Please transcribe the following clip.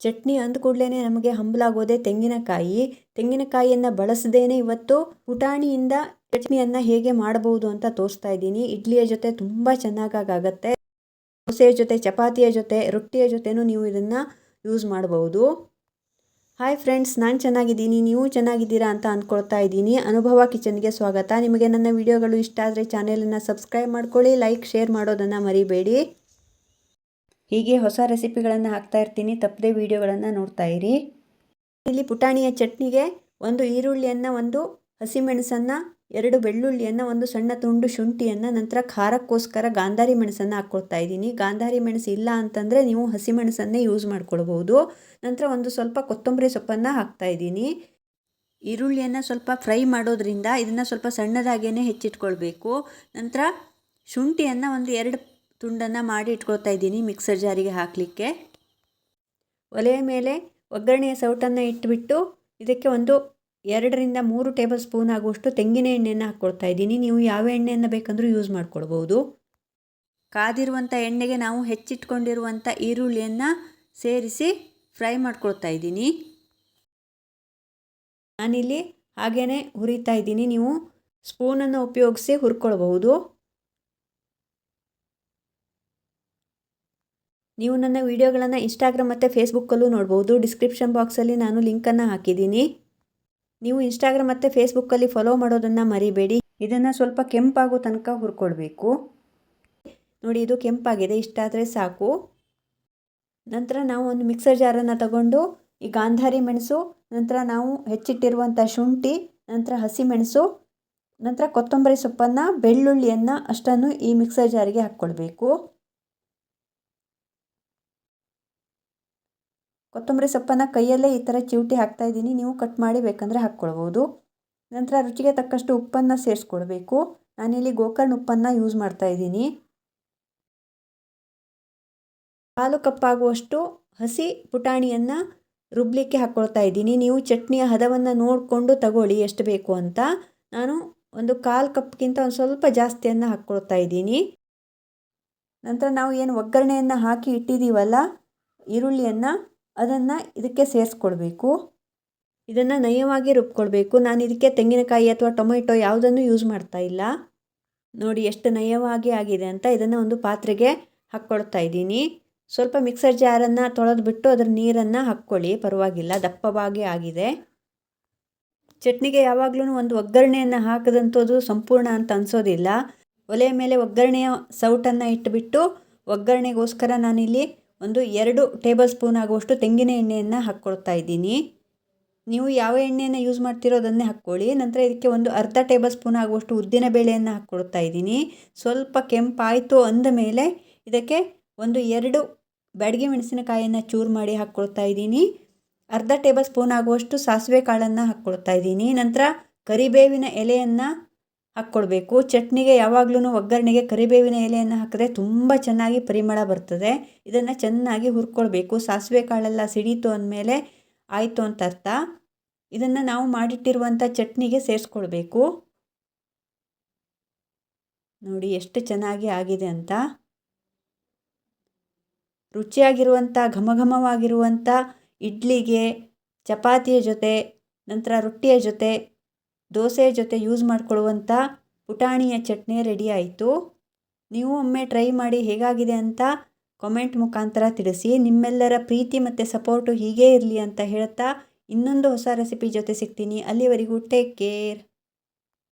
ಚಟ್ನಿ ಅಂದ ಕೂಡಲೇ ನಮಗೆ ಹಂಬಲಾಗೋದೆ ತೆಂಗಿನಕಾಯಿ. ತೆಂಗಿನಕಾಯಿಯನ್ನು ಬಳಸದೇನೆ ಇವತ್ತು ಪುಟಾಣಿಯಿಂದ ಚಟ್ನಿಯನ್ನು ಹೇಗೆ ಮಾಡಬಹುದು ಅಂತ ತೋರಿಸ್ತಾ ಇದ್ದೀನಿ. ಇಡ್ಲಿಯ ಜೊತೆ ತುಂಬ ಚೆನ್ನಾಗಾಗತ್ತೆ ದೋಸೆಯ ಜೊತೆ, ಚಪಾತಿಯ ಜೊತೆ, ರೊಟ್ಟಿಯ ಜೊತೆನೂ ನೀವು ಇದನ್ನು ಯೂಸ್ ಮಾಡಬಹುದು ಹಾಯ್ ಫ್ರೆಂಡ್ಸ್ ನಾನು ಚೆನ್ನಾಗಿದ್ದೀನಿ, ನೀವು ಚೆನ್ನಾಗಿದ್ದೀರಾ ಅಂತ ಅಂದ್ಕೊಳ್ತಾ ಇದ್ದೀನಿ. ಅನುಭವ ಕಿಚನ್ಗೆ ಸ್ವಾಗತ. ನಿಮಗೆ ನನ್ನ ವಿಡಿಯೋಗಳು ಇಷ್ಟ ಆದರೆ ಚಾನೆಲನ್ನು ಸಬ್ಸ್ಕ್ರೈಬ್ ಮಾಡ್ಕೊಳ್ಳಿ ಲೈಕ್ ಶೇರ್ ಮಾಡೋದನ್ನು ಮರಿಬೇಡಿ. ಹೀಗೆ ಹೊಸ ರೆಸಿಪಿಗಳನ್ನು ಹಾಕ್ತಾ ಇರ್ತೀನಿ. ತಪ್ಪದೆ ವಿಡಿಯೋಗಳನ್ನು ನೋಡ್ತಾ ಇರಿ. ಇಲ್ಲಿ ಪುಟಾಣಿಯ ಚಟ್ನಿಗೆ ಒಂದು ಈರುಳ್ಳಿಯನ್ನು, ಒಂದು ಹಸಿಮೆಣಸನ್ನು, ಎರಡು ಬೆಳ್ಳುಳ್ಳಿಯನ್ನು, ಒಂದು ಸಣ್ಣ ತುಂಡು ಶುಂಠಿಯನ್ನು, ನಂತರ ಖಾರಕ್ಕೋಸ್ಕರ ಗಾಂಧಾರಿ ಮೆಣಸನ್ನು ಹಾಕ್ಕೊಳ್ತಾ ಇದ್ದೀನಿ. ಗಾಂಧಾರಿ ಮೆಣಸು ಇಲ್ಲ ಅಂತಂದರೆ ನೀವು ಹಸಿಮೆಣಸನ್ನೇ ಯೂಸ್ ಮಾಡ್ಕೊಳ್ಬೋದು ನಂತರ ಒಂದು ಸ್ವಲ್ಪ ಕೊತ್ತಂಬರಿ ಸೊಪ್ಪನ್ನು ಹಾಕ್ತಾ ಇದ್ದೀನಿ. ಈರುಳ್ಳಿಯನ್ನು ಸ್ವಲ್ಪ ಫ್ರೈ ಮಾಡೋದ್ರಿಂದ ಇದನ್ನು ಸ್ವಲ್ಪ ಸಣ್ಣದಾಗೇ ಹೆಚ್ಚಿಟ್ಕೊಳ್ಬೇಕು. ನಂತರ ಶುಂಠಿಯನ್ನು ಒಂದು ಎರಡು ತುಂಡನ್ನು ಮಾಡಿ ಇಟ್ಕೊಳ್ತಾ ಇದ್ದೀನಿ ಮಿಕ್ಸರ್ ಜಾರಿಗೆ ಹಾಕಲಿಕ್ಕೆ. ಒಲೆಯ ಮೇಲೆ ಒಗ್ಗರಣೆಯ ಸೌಟನ್ನು ಇಟ್ಟುಬಿಟ್ಟು ಇದಕ್ಕೆ ಒಂದು ಎರಡರಿಂದ ಮೂರು ಟೇಬಲ್ ಸ್ಪೂನ್ ಆಗುವಷ್ಟು ತೆಂಗಿನ ಎಣ್ಣೆಯನ್ನು ಹಾಕ್ಕೊಳ್ತಾ ಇದ್ದೀನಿ. ನೀವು ಯಾವ ಎಣ್ಣೆಯನ್ನು ಬೇಕಂದರೂ ಯೂಸ್ ಮಾಡ್ಕೊಳ್ಬೋದು. ಕಾದಿರುವಂಥ ಎಣ್ಣೆಗೆ ನಾವು ಹೆಚ್ಚಿಟ್ಕೊಂಡಿರುವಂಥ ಈರುಳ್ಳಿಯನ್ನು ಸೇರಿಸಿ ಫ್ರೈ ಮಾಡ್ಕೊಳ್ತಾ ಇದ್ದೀನಿ. ನಾನಿಲ್ಲಿ ಹಾಗೇ ಹುರಿತಾ ಇದ್ದೀನಿ. ನೀವು ಸ್ಪೂನನ್ನು ಉಪಯೋಗಿಸಿ ಹುರ್ಕೊಳ್ಬಹುದು. ನೀವು ನನ್ನ ವೀಡಿಯೋಗಳನ್ನು ಇನ್ಸ್ಟಾಗ್ರಾಮ್ ಮತ್ತು ಫೇಸ್ಬುಕ್ಕಲ್ಲೂ ನೋಡ್ಬೋದು. ಡಿಸ್ಕ್ರಿಪ್ಷನ್ ಬಾಕ್ಸಲ್ಲಿ ನಾನು ಲಿಂಕನ್ನು ಹಾಕಿದ್ದೀನಿ. ನೀವು ಇನ್ಸ್ಟಾಗ್ರಾಮ್ ಮತ್ತು ಫೇಸ್ಬುಕ್ಕಲ್ಲಿ ಫಾಲೋ ಮಾಡೋದನ್ನು ಮರಿಬೇಡಿ. ಇದನ್ನು ಸ್ವಲ್ಪ ಕೆಂಪಾಗೋ ತನಕ ಹುರ್ಕೊಳ್ಬೇಕು. ನೋಡಿ, ಇದು ಕೆಂಪಾಗಿದೆ. ಇಷ್ಟಾದರೆ ಸಾಕು. ನಂತರ ನಾವು ಒಂದು ಮಿಕ್ಸರ್ ಜಾರನ್ನು ತಗೊಂಡು, ಈ ಗಾಂಧಾರಿ ಮೆಣಸು, ನಂತರ ನಾವು ಹೆಚ್ಚಿಟ್ಟಿರುವಂಥ ಶುಂಠಿ, ನಂತರ ಹಸಿಮೆಣಸು ನಂತರ ಕೊತ್ತಂಬರಿ ಸೊಪ್ಪನ್ನು, ಬೆಳ್ಳುಳ್ಳಿಯನ್ನು ಅಷ್ಟನ್ನು ಈ ಮಿಕ್ಸರ್ ಜಾರಿಗೆ ಹಾಕ್ಕೊಳ್ಬೇಕು. ಕೊತ್ತಂಬರಿ ಸೊಪ್ಪನ್ನು ಕೈಯಲ್ಲೇ ಈ ಥರ ಚಿವುಟಿ ಹಾಕ್ತಾಯಿದ್ದೀನಿ ನೀವು ಕಟ್ ಮಾಡಿ ಬೇಕಂದರೆ ಹಾಕ್ಕೊಳ್ಬೋದು. ನಂತರ ರುಚಿಗೆ ತಕ್ಕಷ್ಟು ಉಪ್ಪನ್ನು ಸೇರಿಸ್ಕೊಡ್ಬೇಕು ನಾನಿಲ್ಲಿ ಗೋಕರ್ಣ ಉಪ್ಪನ್ನು ಯೂಸ್ ಮಾಡ್ತಾ ಇದ್ದೀನಿ. ಹಾಲು ಕಪ್ಪಾಗುವಷ್ಟು ಹಸಿ ಪುಟಾಣಿಯನ್ನು ರುಬ್ಲಿಕ್ಕೆ ಹಾಕ್ಕೊಳ್ತಾ ಇದ್ದೀನಿ. ನೀವು ಚಟ್ನಿಯ ಹದವನ್ನು ನೋಡಿಕೊಂಡು ತಗೊಳ್ಳಿ, ಎಷ್ಟು ಬೇಕು ಅಂತ. ನಾನು ಒಂದು ಕಾಲು ಕಪ್ಗಿಂತ ಒಂದು ಸ್ವಲ್ಪ ಜಾಸ್ತಿಯನ್ನು ಹಾಕ್ಕೊಳ್ತಾ ಇದ್ದೀನಿ. ನಂತರ ನಾವು ಏನು ಒಗ್ಗರಣೆಯನ್ನು ಹಾಕಿ ಇಟ್ಟಿದ್ದೀವಲ್ಲ, ಈರುಳ್ಳಿಯನ್ನು ಅದನ್ನು ಇದಕ್ಕೆ ಸೇರಿಸ್ಕೊಡ್ಬೇಕು. ಇದನ್ನು ನಯವಾಗಿ ರುಬ್ಕೊಳ್ಬೇಕು ನಾನು ಇದಕ್ಕೆ ತೆಂಗಿನಕಾಯಿ ಅಥವಾ ಟೊಮೆಟೊ ಯಾವುದನ್ನು ಯೂಸ್ ಮಾಡ್ತಾ ಇಲ್ಲ. ನೋಡಿ ಎಷ್ಟು ನಯವಾಗಿ ಆಗಿದೆ ಅಂತ ಇದನ್ನು ಒಂದು ಪಾತ್ರೆಗೆ ಹಾಕ್ಕೊಳ್ತಾ ಇದ್ದೀನಿ. ಸ್ವಲ್ಪ ಮಿಕ್ಸರ್ ಜಾರನ್ನು ತೊಳೆದ್ಬಿಟ್ಟು ಅದರ ನೀರನ್ನು ಹಾಕ್ಕೊಳ್ಳಿ. ಪರವಾಗಿಲ್ಲ, ದಪ್ಪವಾಗಿ ಆಗಿದೆ. ಚಟ್ನಿಗೆ ಯಾವಾಗಲೂ ಒಂದು ಒಗ್ಗರಣೆಯನ್ನು ಹಾಕದಂಥದ್ದು ಸಂಪೂರ್ಣ ಅಂತ ಅನಿಸೋದಿಲ್ಲ. ಒಲೆಯ ಮೇಲೆ ಒಗ್ಗರಣೆಯ ಸೌಟನ್ನು ಇಟ್ಟುಬಿಟ್ಟು ಒಗ್ಗರಣೆಗೋಸ್ಕರ ನಾನಿಲ್ಲಿ ಒಂದು ಎರಡು ಟೇಬಲ್ ಸ್ಪೂನ್ ಆಗುವಷ್ಟು ತೆಂಗಿನ ಎಣ್ಣೆಯನ್ನು ಹಾಕ್ಕೊಳ್ತಾ ಇದ್ದೀನಿ. ನೀವು ಯಾವ ಎಣ್ಣೆಯನ್ನು ಯೂಸ್ ಮಾಡ್ತಿರೋ ಅದನ್ನೇ ಹಾಕ್ಕೊಳ್ಳಿ. ನಂತರ ಇದಕ್ಕೆ ಒಂದು ಅರ್ಧ ಟೇಬಲ್ ಸ್ಪೂನ್ ಆಗುವಷ್ಟು ಉದ್ದಿನ ಬೇಳೆಯನ್ನು ಹಾಕ್ಕೊಳ್ತಾ ಇದ್ದೀನಿ. ಸ್ವಲ್ಪ ಕೆಂಪಾಯಿತು ಅಂದ ಮೇಲೆ ಇದಕ್ಕೆ ಒಂದು ಎರಡು ಬ್ಯಾಡಗಿ ಮೆಣಸಿನಕಾಯಿಯನ್ನು ಚೂರು ಮಾಡಿ ಹಾಕ್ಕೊಳ್ತಾ ಇದ್ದೀನಿ. ಅರ್ಧ ಟೇಬಲ್ ಸ್ಪೂನ್ ಆಗುವಷ್ಟು ಸಾಸಿವೆ ಕಾಳನ್ನು ಹಾಕ್ಕೊಳ್ತಾ ಇದ್ದೀನಿ. ನಂತರ ಕರಿಬೇವಿನ ಎಲೆಯನ್ನು ಹಾಕ್ಕೊಳ್ಬೇಕು ಚಟ್ನಿಗೆ ಯಾವಾಗ್ಲೂ ಒಗ್ಗರಣೆಗೆ ಕರಿಬೇವಿನ ಎಲೆಯನ್ನು ಹಾಕಿದ್ರೆ ತುಂಬ ಚೆನ್ನಾಗಿ ಪರಿಮಳ ಬರ್ತದೆ. ಇದನ್ನು ಚೆನ್ನಾಗಿ ಹುರ್ಕೊಳ್ಬೇಕು. ಸಾಸಿವೆ ಕಾಳೆಲ್ಲ ಸಿಡೀತು ಅಂದಮೇಲೆ ಆಯಿತು ಅಂತ ಅರ್ಥ. ಇದನ್ನು ನಾವು ಮಾಡಿಟ್ಟಿರುವಂಥ ಚಟ್ನಿಗೆ ಸೇರಿಸ್ಕೊಳ್ಬೇಕು. ನೋಡಿ ಎಷ್ಟು ಚೆನ್ನಾಗಿ ಆಗಿದೆ ಅಂತ. ರುಚಿಯಾಗಿರುವಂಥ ಘಮಘಮವಾಗಿರುವಂಥ ಇಡ್ಲಿಗೆ, ಚಪಾತಿಯ ಜೊತೆ, ನಂತರ ರೊಟ್ಟಿಯ ಜೊತೆ ದೋಸೆಯ ಜೊತೆ ಯೂಸ್ ಮಾಡಿಕೊಳ್ಳುವಂಥ ಪುಟಾಣಿಯ ಚಟ್ನಿ ರೆಡಿ ಆಯಿತು. ನೀವು ಒಮ್ಮೆ ಟ್ರೈ ಮಾಡಿ ಹೇಗಾಗಿದೆ ಅಂತ ಕಾಮೆಂಟ್ ಮುಖಾಂತರ ತಿಳಿಸಿ. ನಿಮ್ಮೆಲ್ಲರ ಪ್ರೀತಿ ಮತ್ತು ಸಪೋರ್ಟು ಹೀಗೇ ಇರಲಿ ಅಂತ ಹೇಳ್ತಾ ಇನ್ನೊಂದು ಹೊಸ ರೆಸಿಪಿ ಜೊತೆ ಸಿಗ್ತೀನಿ. ಅಲ್ಲಿವರೆಗೂ ಟೇಕ್ ಕೇರ್